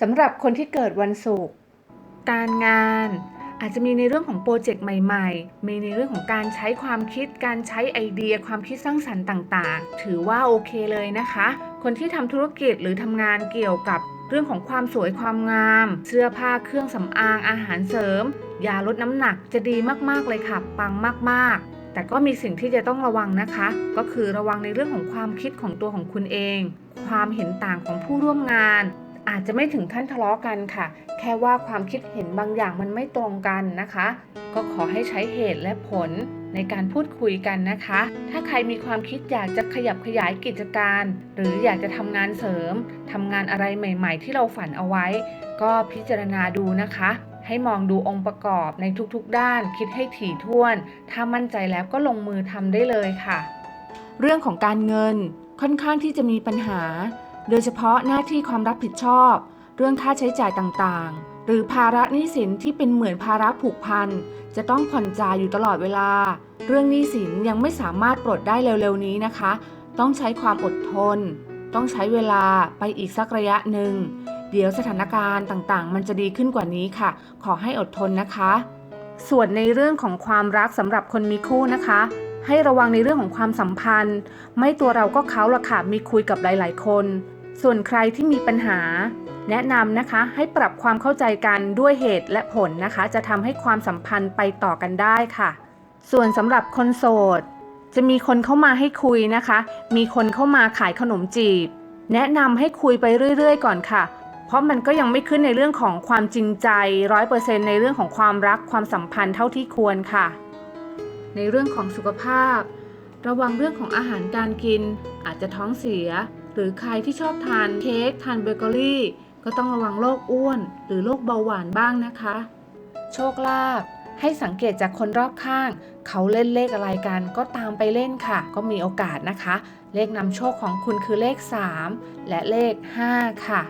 สำหรับคนที่เกิดวันศุกร์การงานอาจจะมีในเรื่องของโปรเจกต์ใหม่ๆ มีในเรื่องของการใช้ความคิด การใช้ไอเดีย ความคิดสร้างสรรค์ต่างๆ ถือว่าโอเคเลยนะคะ คนที่ทำธุรกิจหรือทำงานเกี่ยวกับเรื่องของความสวยความงาม เสื้อผ้าเครื่องสำอางอาหารเสริม ยาลดน้ำหนักจะดีมากๆเลยค่ะ ปังมากๆแต่ก็มีสิ่งที่จะต้องระวังนะคะ ก็คือระวังในเรื่องของความคิดของตัวของคุณเอง ความเห็นต่างของผู้ร่วมงาน อาจจะไม่ถึงขั้นทะเลาะกันค่ะ แค่ว่าความคิดเห็นบางอย่างมันไม่ตรงกันนะคะ ก็ขอให้ใช้เหตุและผลในการพูดคุยกันนะคะ ถ้าใครมีความคิดอยากจะขยับขยายกิจการ หรืออยากจะทำงานเสริมทำงานอะไรใหม่ ๆ ที่เราฝันเอาไว้ ก็พิจารณาดูนะคะ ให้มองดูองค์ประกอบในทุกๆ ด้าน คิดให้ถี่ถ้วน ถ้ามั่นใจแล้วก็ลงมือทำได้เลยค่ะ เรื่องของการเงินค่อนข้างที่จะมีปัญหา โดยเฉพาะหน้าที่ความรับผิดชอบ เรื่องค่าใช้จ่ายต่างๆ หรือภาระหนี้สินที่เป็นเหมือนภาระผูกพัน จะต้องผ่อนจ่ายอยู่ตลอดเวลา เรื่องหนี้สินยังไม่สามารถปลดได้เร็วๆนี้นะคะ ต้องใช้ความอดทน ต้องใช้เวลาไปอีกสักระยะหนึ่ง เดี๋ยวสถานการณ์ต่างๆ มันจะดีขึ้นกว่านี้ค่ะ ขอให้อดทนนะคะ ส่วนในเรื่องของความรักสำหรับคนมีคู่นะคะ ให้ระวังในเรื่องของความสัมพันธ์ ไม่ตัวเราก็เขาละค่ะมีคุยกับหลาย ๆ คน ส่วนใครที่มีปัญหา แนะนำนะคะให้ปรับความเข้าใจกันด้วยเหตุและผลนะคะ จะทำให้ความสัมพันธ์ไปต่อกันได้ค่ะ ส่วนสำหรับคนโสด จะมีคนเข้ามาให้คุยนะคะ มีคนเข้ามาขายขนมจีบ แนะนำให้คุยไปเรื่อย ๆ ก่อนค่ะเพราะมันก็ยังไม่ขึ้นในเรื่องของความจริงใจร้อยเปอร์เซ็นในเรื่องของความรักความสัมพันธ์เท่าที่ควรค่ะ ในเรื่องของสุขภาพ ระวังเรื่องของอาหารการกิน อาจจะท้องเสีย หรือใครที่ชอบทานเค้กทานเบเกอรี่ ก็ต้องระวังโรคอ้วน หรือโรคเบาหวานบ้างนะคะ โชคลาภให้สังเกตจากคนรอบข้าง เขาเล่นเลขอะไรกันก็ตามไปเล่นค่ะ ก็มีโอกาสนะคะ เลขนำโชคของคุณคือเลข 3 และเลข 5 ค่ะ